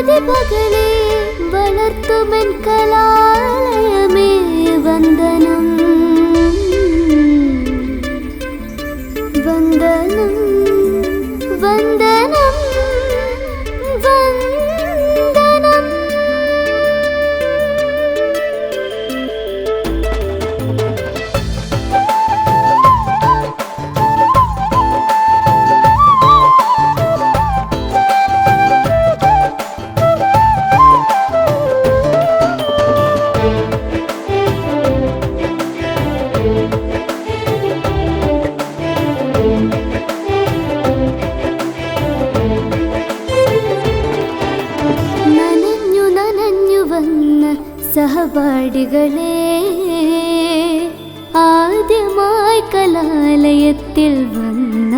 പ്രതിപകലെ വളർത്തുമൻ കലാലയമേ വന്ദനം. വന്ദനം വന്ദ സഹപാഠികളെ ആദ്യമായി കലാലയത്തിൽ വന്ന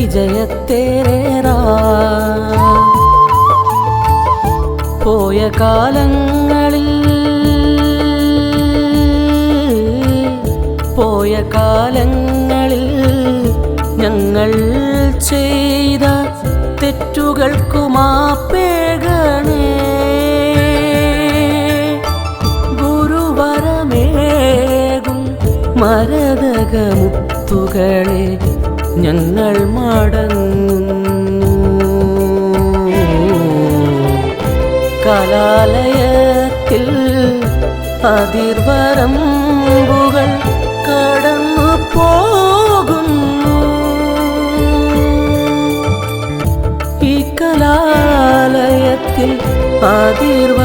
വിജയത്തേറേറാ. പോയ കാലങ്ങളിൽ പോയ കാലങ്ങളിൽ ഞങ്ങൾ ചെയ്ത തെറ്റുകൾക്കുമാ മാപ്പേകണേ. ഗുരുവരമേകും മരതകമുത്തുകളെ ഞങ്ങൾ മടങ്ങുന്നു. കലാലയത്തിൽ അതിർവരമ്പുകൾ കടന്നു പോകുന്നു. ഈ കലാലയത്തിൽ അതിർവ